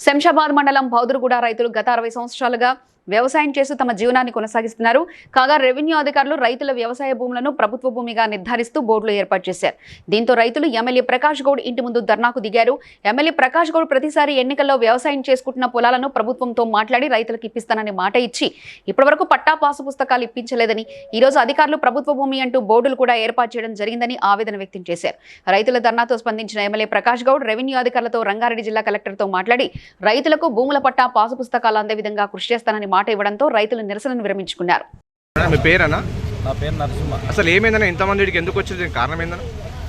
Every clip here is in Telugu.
శంషాబాద్ మండలం బౌదురుగూడ రైతులు గత అరవై సంవత్సరాలుగా వ్యవసాయం చేస్తూ తమ జీవనాన్ని కొనసాగిస్తున్నారు. కాగా రెవెన్యూ అధికారులు రైతుల వ్యవసాయ భూములను ప్రభుత్వ భూమిగా నిర్ధారిస్తూ బోర్డులు ఏర్పాటు చేశారు. దీంతో రైతులు ఎమ్మెల్యే ప్రకాష్ గౌడ్ ఇంటి ముందు ధర్నాకు దిగారు. ఎమ్మెల్యే ప్రకాష్ గౌడ్ ప్రతిసారి ఎన్నికల్లో వ్యవసాయం చేసుకుంటున్న పొలాలను ప్రభుత్వంతో మాట్లాడి రైతులకు ఇప్పిస్తానని మాట ఇచ్చి ఇప్పటివరకు పట్టా పాసు పుస్తకాలు ఇప్పించలేదని ఈ రోజు అధికారులు ప్రభుత్వ భూమి అంటూ బోర్డులు కూడా ఏర్పాటు చేయడం జరిగిందని ఆవేదన వ్యక్తం చేశారు. రైతుల ధర్నాతో స్పందించిన ఎమ్మెల్యే ప్రకాష్ గౌడ్ రెవెన్యూ అధికారులతో రంగారెడ్డి జిల్లా కలెక్టర్తో మాట్లాడి రైతులకు భూముల పట్టా పాసు పుస్తకాలు అందే విధంగా కృషి చేస్తానని మాట ఇవ్వడంతో రైతులు నిరసనను విరమించుకున్నారు. మీ పేరనా నా పేరు నరసింహ. అసలు ఏమైందన్న? ఇంతమంది వీడికి ఎందుకు వచ్చింది కారణం ఏందన్న?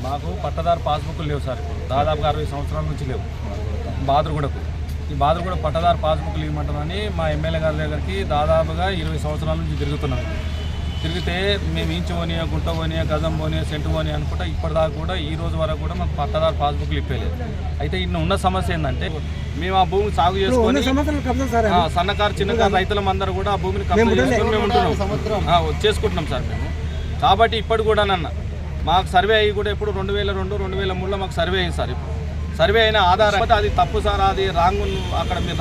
మాకు పట్టదారు పాస్బుక్లు లేవు సార్. దాదాపుగా అరవై సంవత్సరాల నుంచి లేవు. బాదురుగూడకు. ఈ బాదురుగూడ పట్టదారు పాస్బుక్లు ఇవ్వమంటామని మా ఎమ్మెల్యే గారి దగ్గరికి దాదాపుగా ఇరవై సంవత్సరాల నుంచి తిరుగుతున్నాం. తిరిగితే మేము ఇంచు పోనీయా గుంట పోనీయా గజం పోనీయా సెంటు పోనీయా అనుకుంటా ఇప్పటిదాకా కూడా ఈ రోజు వరకు కూడా మాకు పట్టదారు పాస్బుక్లు ఇప్పలేదు. అయితే ఇన్న ఉన్న సమస్య ఏంటంటే మేము ఆ భూమిని సాగు చేసుకొని ఆ, సన్నకారు చిన్నకారు రైతులం అందరూ కూడా ఆ భూమిని కబ్జా చేసుకొని మేము ఉంటున్నాం. ఆ, చేసుకుంటున్నాం సార్ మేము. కాబట్టి ఇప్పటి కూడా నన్న మాకు సర్వే అయ్యి కూడా ఇప్పుడు రెండు వేల రెండు రెండు వేల మూడులో మాకు సర్వే అయింది సార్ ఇప్పుడు. సర్వే అయిన ఆధారం అది తప్పు సార్ అది రాంగ్ అక్కడ మీరు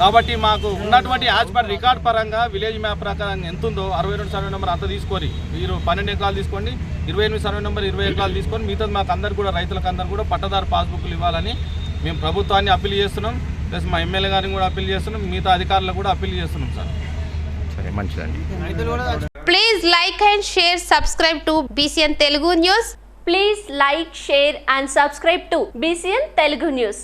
కాబట్టి మాకు ఉన్నటువంటి యాజ్ పర్ రికార్డ్ పరంగా విలేజ్ మ్యాప్ ప్రకారం ఎంత ఉందో అరవై రెండు సర్వే నెంబర్ అంత తీసుకొని మీరు పన్నెండు ఎకరాలు తీసుకోండి ఇరవై ఎనిమిది సర్వే నెంబర్ ఇరవై ఎకరాలు తీసుకొని మిగతా మాకు అందరు కూడా రైతులకు అందరు కూడా పట్టదారు పాస్బుక్లు ఇవ్వాలని మేము ప్రభుత్వాన్ని అప్పీల్ చేస్తున్నాం ప్లస్ మా ఎమ్మెల్యే గారిని కూడా అప్పీల్ చేస్తున్నాం మిగతా అధికారులకు కూడా అప్పీల్ చేస్తున్నాం సార్ సరే మంచిదండి Please like and share, subscribe to BCN Telugu News. Please like, share and subscribe to BCN Telugu News.